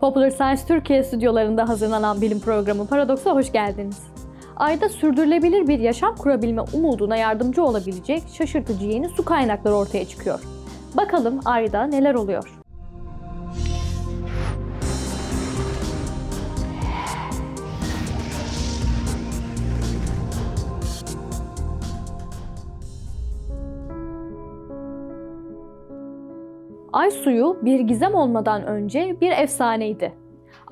Popular Science Türkiye stüdyolarında hazırlanan bilim programı Paradoks'a hoş geldiniz. Ayda sürdürülebilir bir yaşam kurabilme umuduna yardımcı olabilecek şaşırtıcı yeni su kaynakları ortaya çıkıyor. Bakalım Ayda neler oluyor? Ay suyu bir gizem olmadan önce bir efsaneydi.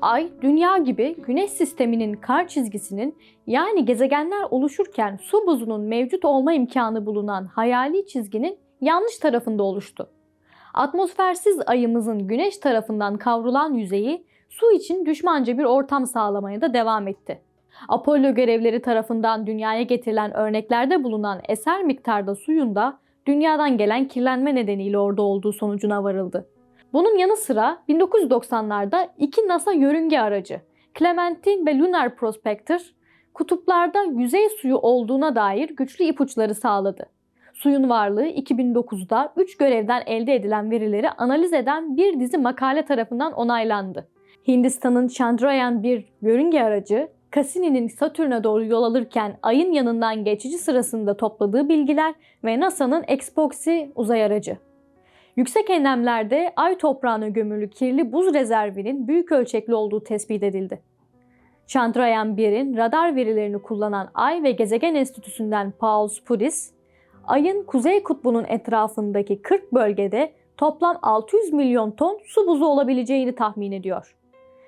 Ay, dünya gibi güneş sisteminin kar çizgisinin yani gezegenler oluşurken su buzunun mevcut olma imkanı bulunan hayali çizginin yanlış tarafında oluştu. Atmosfersiz ayımızın güneş tarafından kavrulan yüzeyi su için düşmanca bir ortam sağlamaya da devam etti. Apollo görevleri tarafından dünyaya getirilen örneklerde bulunan eser miktarda suyun da dünyadan gelen kirlenme nedeniyle orada olduğu sonucuna varıldı. Bunun yanı sıra 1990'larda iki NASA yörünge aracı Clementine ve Lunar Prospector kutuplarda yüzey suyu olduğuna dair güçlü ipuçları sağladı. Suyun varlığı 2009'da 3 görevden elde edilen verileri analiz eden bir dizi makale tarafından onaylandı. Hindistan'ın Chandrayaan 1 yörünge aracı Cassini'nin Satürn'e doğru yol alırken ayın yanından geçici sırasında topladığı bilgiler ve NASA'nın Expoxy uzay aracı. Yüksek enlemlerde ay toprağına gömülü kirli buz rezervinin büyük ölçekli olduğu tespit edildi. Chandrayaan 1'in radar verilerini kullanan Ay ve Gezegen Enstitüsü'nden Paul Spudis, Ay'ın kuzey kutbunun etrafındaki 40 bölgede toplam 600 milyon ton su buzu olabileceğini tahmin ediyor.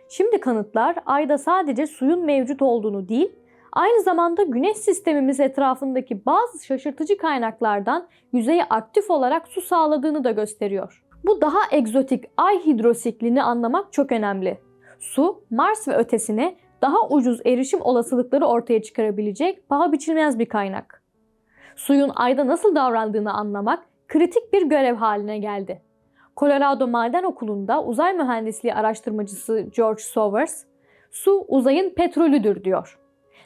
Şimdi kanıtlar Ay'da sadece suyun mevcut olduğunu değil, aynı zamanda güneş sistemimiz etrafındaki bazı şaşırtıcı kaynaklardan yüzeye aktif olarak su sağladığını da gösteriyor. Bu daha egzotik ay hidrosiklini anlamak çok önemli. Su, Mars ve ötesine daha ucuz erişim olasılıkları ortaya çıkarabilecek paha biçilmez bir kaynak. Suyun ayda nasıl davrandığını anlamak kritik bir görev haline geldi. Colorado Maden Okulu'nda uzay mühendisliği araştırmacısı George Sowers, su uzayın petrolüdür diyor.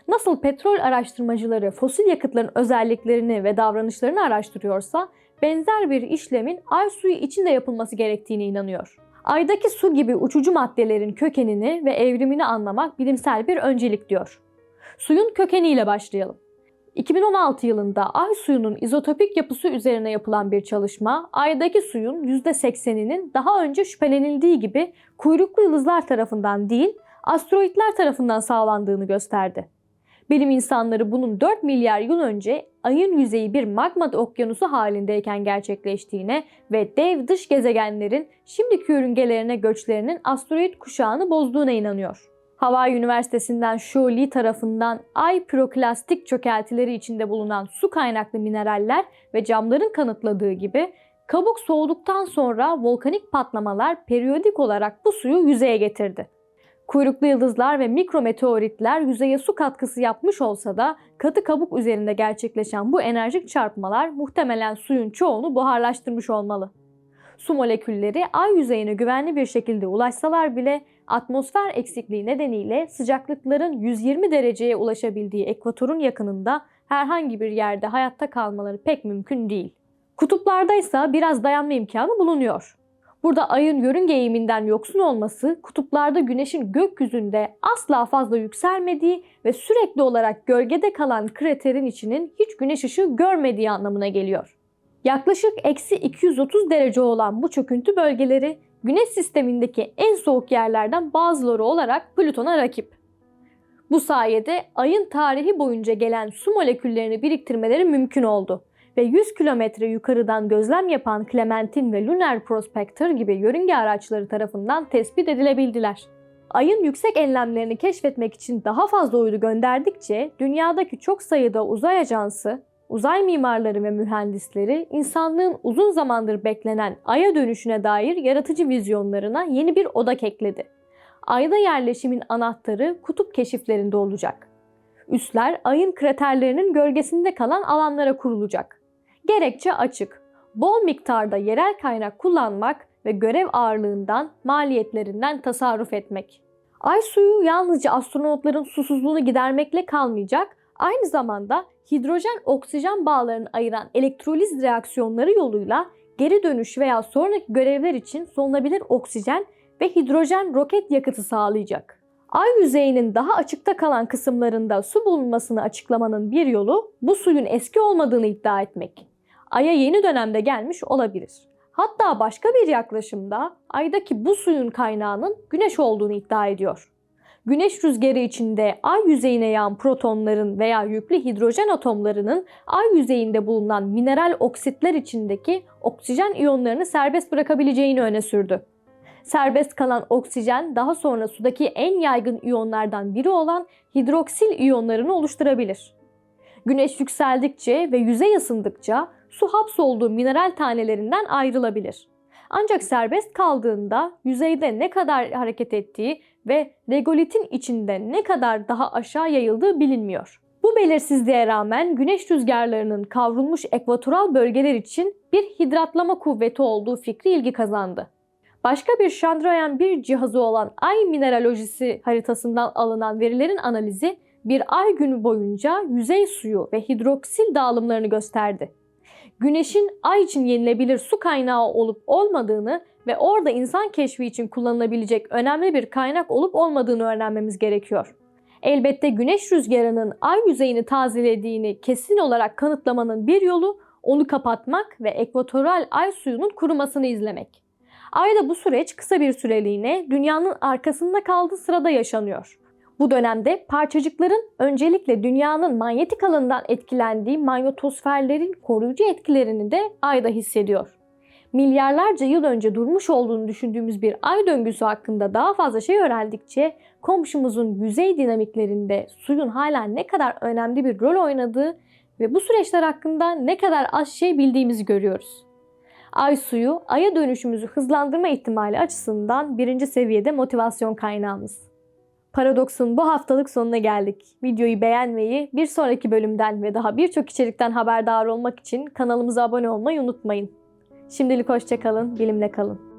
Nasıl petrol araştırmacıları fosil yakıtların özelliklerini ve davranışlarını araştırıyorsa, benzer bir işlemin ay suyu için de yapılması gerektiğine inanıyor. Aydaki su gibi uçucu maddelerin kökenini ve evrimini anlamak bilimsel bir öncelik diyor. Suyun kökeniyle başlayalım. 2016 yılında ay suyunun izotopik yapısı üzerine yapılan bir çalışma, aydaki suyun %80'inin daha önce şüphelenildiği gibi kuyruklu yıldızlar tarafından değil, asteroitler tarafından sağlandığını gösterdi. Bilim insanları bunun 4 milyar yıl önce ayın yüzeyi bir magma okyanusu halindeyken gerçekleştiğine ve dev dış gezegenlerin şimdiki yörüngelerine göçlerinin asteroid kuşağını bozduğuna inanıyor. Hawaii Üniversitesi'nden Shu Lee tarafından ay piroklastik çökeltileri içinde bulunan su kaynaklı mineraller ve camların kanıtladığı gibi kabuk soğuduktan sonra volkanik patlamalar periyodik olarak bu suyu yüzeye getirdi. Kuyruklu yıldızlar ve mikrometeoritler yüzeye su katkısı yapmış olsa da katı kabuk üzerinde gerçekleşen bu enerjik çarpmalar muhtemelen suyun çoğunu buharlaştırmış olmalı. Su molekülleri ay yüzeyine güvenli bir şekilde ulaşsalar bile atmosfer eksikliği nedeniyle sıcaklıkların 120 dereceye ulaşabildiği ekvatorun yakınında herhangi bir yerde hayatta kalmaları pek mümkün değil. Kutuplarda ise biraz dayanma imkanı bulunuyor. Burada ayın yörünge eğiminden yoksun olması kutuplarda güneşin gökyüzünde asla fazla yükselmediği ve sürekli olarak gölgede kalan kraterin içinin hiç güneş ışığı görmediği anlamına geliyor. Yaklaşık eksi 230 derece olan bu çöküntü bölgeleri Güneş sistemindeki en soğuk yerlerden bazıları olarak Plüton'a rakip. Bu sayede ayın tarihi boyunca gelen su moleküllerini biriktirmeleri mümkün oldu ve 100 kilometre yukarıdan gözlem yapan Clementine ve Lunar Prospector gibi yörünge araçları tarafından tespit edilebildiler. Ayın yüksek enlemlerini keşfetmek için daha fazla uydu gönderdikçe dünyadaki çok sayıda uzay ajansı, uzay mimarları ve mühendisleri insanlığın uzun zamandır beklenen Ay'a dönüşüne dair yaratıcı vizyonlarına yeni bir odak ekledi. Ayda yerleşimin anahtarı kutup keşiflerinde olacak. Üsler ayın kraterlerinin gölgesinde kalan alanlara kurulacak. Gerekçe açık. Bol miktarda yerel kaynak kullanmak ve görev ağırlığından, maliyetlerinden tasarruf etmek. Ay suyu yalnızca astronotların susuzluğunu gidermekle kalmayacak, aynı zamanda hidrojen-oksijen bağlarını ayıran elektroliz reaksiyonları yoluyla geri dönüş veya sonraki görevler için solunabilir oksijen ve hidrojen roket yakıtı sağlayacak. Ay yüzeyinin daha açıkta kalan kısımlarında su bulunmasını açıklamanın bir yolu bu suyun eski olmadığını iddia etmek. Ay'a yeni dönemde gelmiş olabilir. Hatta başka bir yaklaşımda Ay'daki bu suyun kaynağının güneş olduğunu iddia ediyor. Güneş rüzgarı içinde ay yüzeyine yağan protonların veya yüklü hidrojen atomlarının ay yüzeyinde bulunan mineral oksitler içindeki oksijen iyonlarını serbest bırakabileceğini öne sürdü. Serbest kalan oksijen daha sonra sudaki en yaygın iyonlardan biri olan hidroksil iyonlarını oluşturabilir. Güneş yükseldikçe ve yüzey ısındıkça su hapsolduğu mineral tanelerinden ayrılabilir. Ancak serbest kaldığında yüzeyde ne kadar hareket ettiği ve regolitin içinde ne kadar daha aşağı yayıldığı bilinmiyor. Bu belirsizliğe rağmen güneş rüzgarlarının kavrulmuş ekvatoral bölgeler için bir hidratlama kuvveti olduğu fikri ilgi kazandı. Başka bir Chandrayaan-1 cihazı olan Ay mineralojisi haritasından alınan verilerin analizi bir ay günü boyunca yüzey suyu ve hidroksil dağılımlarını gösterdi. Güneşin ay için yenilebilir su kaynağı olup olmadığını ve orada insan keşfi için kullanılabilecek önemli bir kaynak olup olmadığını öğrenmemiz gerekiyor. Elbette güneş rüzgarının ay yüzeyini tazelediğini kesin olarak kanıtlamanın bir yolu onu kapatmak ve ekvatoral ay suyunun kurumasını izlemek. Ayda bu süreç kısa bir süreliğine dünyanın arkasında kaldığı sırada yaşanıyor. Bu dönemde parçacıkların öncelikle dünyanın manyetik alanından etkilendiği manyetosferlerin koruyucu etkilerini de ayda hissediyor. Milyarlarca yıl önce durmuş olduğunu düşündüğümüz bir ay döngüsü hakkında daha fazla şey öğrendikçe komşumuzun yüzey dinamiklerinde suyun hala ne kadar önemli bir rol oynadığı ve bu süreçler hakkında ne kadar az şey bildiğimizi görüyoruz. Ay suyu, aya dönüşümüzü hızlandırma ihtimali açısından birinci seviyede motivasyon kaynağımız. Paradoks'un bu haftalık sonuna geldik. Videoyu beğenmeyi, bir sonraki bölümden ve daha birçok içerikten haberdar olmak için kanalımıza abone olmayı unutmayın. Şimdilik hoşçakalın, bilimle kalın.